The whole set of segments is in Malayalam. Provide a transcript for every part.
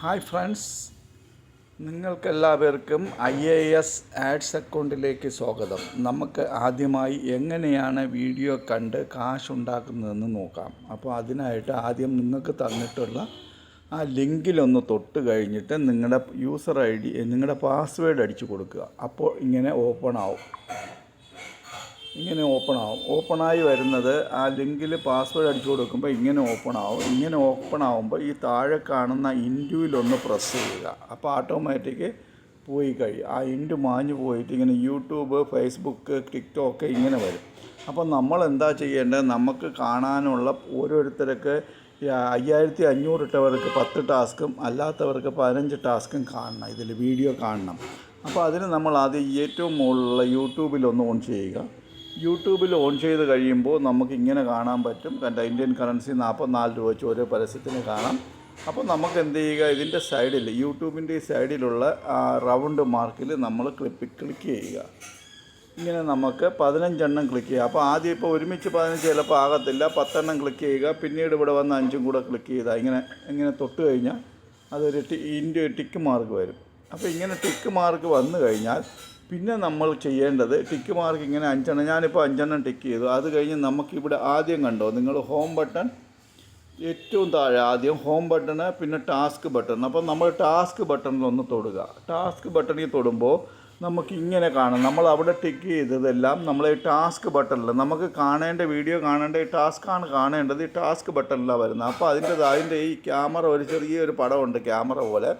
ഹായ് ഫ്രണ്ട്സ് നിങ്ങൾക്കെല്ലാവർക്കും ഐ എ എസ് ആഡ്സ് അക്കൗണ്ടിലേക്ക് സ്വാഗതം. നമുക്ക് ആദ്യമായി എങ്ങനെയാണ് വീഡിയോ കണ്ട് കാശ് ഉണ്ടാക്കുന്നതെന്ന് നോക്കാം. അപ്പോൾ അതിനായിട്ട് ആദ്യം നിങ്ങൾക്ക് തന്നിട്ടുള്ള ആ ലിങ്കിലൊന്ന് തൊട്ട് കഴിഞ്ഞിട്ട് നിങ്ങളുടെ യൂസർ ഐ ഡി നിങ്ങളുടെ പാസ്വേഡ് അടിച്ചു കൊടുക്കുക. അപ്പോൾ ഇങ്ങനെ ഓപ്പൺ ആവും. ഇങ്ങനെ ഓപ്പൺ ആവും ഓപ്പണായി വരുന്നത് ആ ലിങ്കിൽ പാസ്വേഡ് അടിച്ചു കൊടുക്കുമ്പോൾ ഇങ്ങനെ ഓപ്പൺ ആവും ഇങ്ങനെ ഓപ്പൺ ആവുമ്പോൾ ഈ താഴെ കാണുന്ന ഇന്റുവിലൊന്ന് പ്രസ് ചെയ്യുക. അപ്പോൾ ഓട്ടോമാറ്റിക് പോയി കഴിയും. ആ ഇന്റു മാഞ്ഞു പോയിട്ട് ഇങ്ങനെ യൂട്യൂബ് ഫേസ്ബുക്ക് ടിക്ടോക്ക് ഇങ്ങനെ വരും. അപ്പോൾ നമ്മൾ എന്താ ചെയ്യേണ്ടത്? നമുക്ക് കാണാനുള്ള ഓരോരുത്തർക്ക് അയ്യായിരത്തി അഞ്ഞൂറ് ഇട്ടവർക്ക് പത്ത് ടാസ്കും അല്ലാത്തവർക്ക് പതിനഞ്ച് ടാസ്കും കാണണം. ഇതിൽ വീഡിയോ കാണണം. അപ്പോൾ അതിന് നമ്മൾ ആദ്യം ഏറ്റവും മുകളിലുള്ള യൂട്യൂബിലൊന്ന് ഓൺ ചെയ്യുക. യൂട്യൂബിൽ ഓൺ ചെയ്ത് കഴിയുമ്പോൾ നമുക്ക് ഇങ്ങനെ കാണാൻ പറ്റും. കണ്ട ഇന്ത്യൻ കറൻസി നാൽപ്പത്തിനാല് രൂപ വെച്ച് ഓരോ പരസ്യത്തിന് കാണാം. അപ്പോൾ നമുക്ക് എന്ത് ചെയ്യുക ഇതിന്റെ സൈഡിൽ യൂട്യൂബിന്റെ ഈ സൈഡിലുള്ള ആ റൗണ്ട് മാർക്കിൽ നമ്മൾ ക്ലിക്ക് ക്ലിക്ക് ചെയ്യുക. ഇങ്ങനെ നമുക്ക് പതിനഞ്ചെണ്ണം ക്ലിക്ക് ചെയ്യുക. അപ്പോൾ ആദ്യം ഇപ്പോൾ ഒരുമിച്ച് പതിനഞ്ച് ചിലപ്പോൾ ആകത്തില്ല. പത്തെണ്ണം ക്ലിക്ക് ചെയ്യുക. പിന്നീട് ഇവിടെ വന്ന് അഞ്ചും കൂടെ ക്ലിക്ക് ചെയ്താൽ ഇങ്ങനെ ഇങ്ങനെ തൊട്ട് കഴിഞ്ഞാൽ അതൊരു ടി ഇന്റെ ടിക്ക് മാർക്ക് വരും. അപ്പോൾ ഇങ്ങനെ ടിക്ക് മാർക്ക് വന്നു കഴിഞ്ഞാൽ പിന്നെ നമ്മൾ ചെയ്യേണ്ടത് ടിക്ക് മാർക്ക് ഇങ്ങനെ അഞ്ചെണ്ണം ഞാനിപ്പോൾ അഞ്ചെണ്ണം ടിക്ക് ചെയ്തു. അത് കഴിഞ്ഞ് നമുക്കിവിടെ ആദ്യം കണ്ടോ? നിങ്ങൾ ഹോം ബട്ടൺ ഏറ്റവും താഴെ ആദ്യം ഹോം ബട്ടണ് പിന്നെ ടാസ്ക് ബട്ടൺ. അപ്പോൾ നമ്മൾ ടാസ്ക് ബട്ടണിൽ ഒന്ന് തൊടുക. ടാസ്ക് ബട്ടണിൽ തൊടുമ്പോൾ നമുക്ക് ഇങ്ങനെ കാണാം. നമ്മൾ അവിടെ ടിക്ക് ചെയ്തതെല്ലാം നമ്മൾ ഈ ടാസ്ക് ബട്ടണിൽ നമുക്ക് കാണേണ്ട വീഡിയോ കാണേണ്ട ഈ ടാസ്ക്കാണ് കാണേണ്ടത്. ഈ ടാസ്ക് ബട്ടണിലാണ് വരുന്നത്. അപ്പോൾ അതിന്റെ അതിന്റെ ഈ ക്യാമറ ഒരു ചെറിയൊരു പടമുണ്ട് ക്യാമറ പോലെ.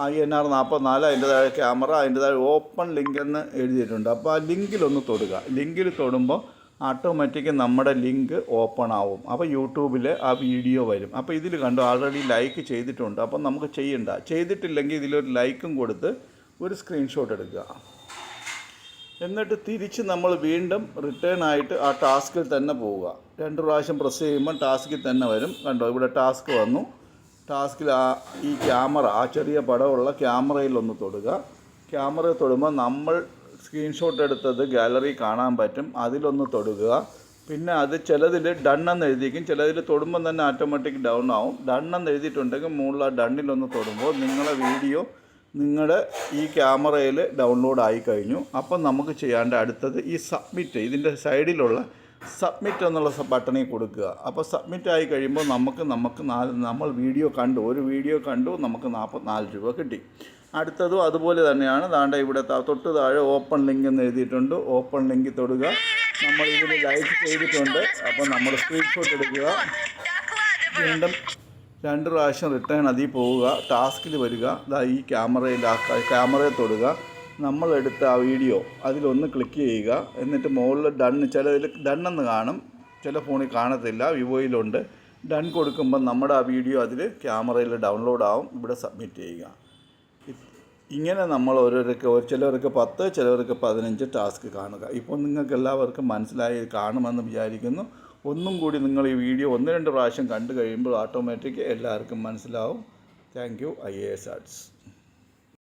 ഐ എൻ ആർ നാൽപ്പത്തിനാല് അതിന്റെ താഴെ ക്യാമറ അതിന്റെ താഴെ ഓപ്പൺ ലിങ്ക് എന്ന് എഴുതിയിട്ടുണ്ട്. അപ്പോൾ ആ ലിങ്കിലൊന്ന് തൊടുക. ലിങ്കിൽ തൊടുമ്പോൾ ഓട്ടോമാറ്റിക്ക് നമ്മുടെ ലിങ്ക് ഓപ്പൺ ആവും. അപ്പോൾ യൂട്യൂബിൽ ആ വീഡിയോ വരും. അപ്പോൾ ഇതിൽ കണ്ടു ആൾറെഡി ലൈക്ക് ചെയ്തിട്ടുണ്ട്. അപ്പോൾ നമുക്ക് ചെയ്യണ്ട. ചെയ്തിട്ടില്ലെങ്കിൽ ഇതിലൊരു ലൈക്കും കൊടുത്ത് ഒരു സ്ക്രീൻഷോട്ട് എടുക്കുക. എന്നിട്ട് തിരിച്ച് നമ്മൾ വീണ്ടും റിട്ടേൺ ആയിട്ട് ആ ടാസ്കിൽ തന്നെ പോവുക. രണ്ട് പ്രാവശ്യം പ്രസ് ചെയ്യുമ്പോൾ ടാസ്കിൽ തന്നെ വരും. കണ്ടോ ഇവിടെ ടാസ്ക് വന്നു. ടാസ്കിൽ ആ ഈ ക്യാമറ ആ ചെറിയ പടമുള്ള ക്യാമറയിൽ ഒന്ന് തൊടുക. ക്യാമറ തൊടുമ്പോൾ നമ്മൾ സ്ക്രീൻഷോട്ട് എടുത്തത് ഗാലറി കാണാൻ പറ്റും. അതിലൊന്ന് തൊടുക. പിന്നെ അത് ചിലതിൽ ഡൺ എന്ന് എഴുതിയിരിക്കും. ചിലതിൽ തൊടുമ്പോൾ തന്നെ ഓട്ടോമാറ്റിക് ഡൗൺ ആവും. ഡൺ എന്ന് എഴുതിയിട്ടുണ്ടെങ്കിൽ മുകളിൽ ആ ഡണ്ണിലൊന്ന് തൊടുമ്പോൾ നിങ്ങളെ വീഡിയോ നിങ്ങളുടെ ഈ ക്യാമറയിൽ ഡൗൺലോഡ് ആയി കഴിഞ്ഞു. അപ്പം നമുക്ക് ചെയ്യേണ്ട അടുത്തത് ഈ സബ്മിറ്റ് ഇതിന്റെ സൈഡിലുള്ള സബ്മിറ്റ് എന്നുള്ള ബട്ടണിൽ കൊടുക്കുക. അപ്പോൾ സബ്മിറ്റ് ആയി കഴിയുമ്പോൾ നമുക്ക് നമുക്ക് നാല് നമ്മൾ വീഡിയോ കണ്ടു. ഒരു വീഡിയോ കണ്ടു നമുക്ക് നാൽപ്പത്തിനാല് രൂപ കിട്ടി. അടുത്തതും അതുപോലെ തന്നെയാണ്. താണ്ട ഇവിടെ തൊട്ട് താഴെ ഓപ്പൺ ലിങ്ക് എന്ന് എഴുതിയിട്ടുണ്ട്. ഓപ്പൺ ലിങ്ക് തൊടുക. നമ്മൾ ഇതിൽ ലൈക്ക് ചെയ്തിട്ടുണ്ട്. അപ്പോൾ നമ്മൾ സ്ക്രീൻഷോട്ട് എടുക്കുക. വീണ്ടും രണ്ട് പ്രാവശ്യം റിട്ടേൺ അതിൽ പോവുക. ടാസ്കിൽ വരിക. ദാ ഈ ക്യാമറയിൽ ക്യാമറയിൽ തൊടുക. നമ്മൾ എടുത്ത ആ വീഡിയോ അതിലൊന്ന് ക്ലിക്ക് ചെയ്യുക. എന്നിട്ട് മുകളിൽ ഡൺ ചിലതിൽ ഡൺ എന്ന് കാണും. ചില ഫോണിൽ കാണത്തില്ല. വിവോയിലുണ്ട്. ഡൺ കൊടുക്കുമ്പോൾ നമ്മുടെ ആ വീഡിയോ അതിൽ ക്യാമറയിൽ ഡൗൺലോഡ് ആവും. ഇവിടെ സബ്മിറ്റ് ചെയ്യുക. ഇങ്ങനെ നമ്മൾ ഓരോരുക്ക് ചിലവർക്ക് പത്ത് ചിലവർക്ക് പതിനഞ്ച് ടാസ്ക് കാണുക. ഇപ്പോൾ നിങ്ങൾക്ക് എല്ലാവർക്കും മനസ്സിലായി കാണുമെന്ന് വിചാരിക്കുന്നു. ഒന്നും കൂടി നിങ്ങൾ ഈ വീഡിയോ ഒന്ന് രണ്ട് പ്രാവശ്യം കണ്ടു കഴിയുമ്പോൾ ഓട്ടോമാറ്റിക് എല്ലാവർക്കും മനസ്സിലാവും. Thank you I A S arts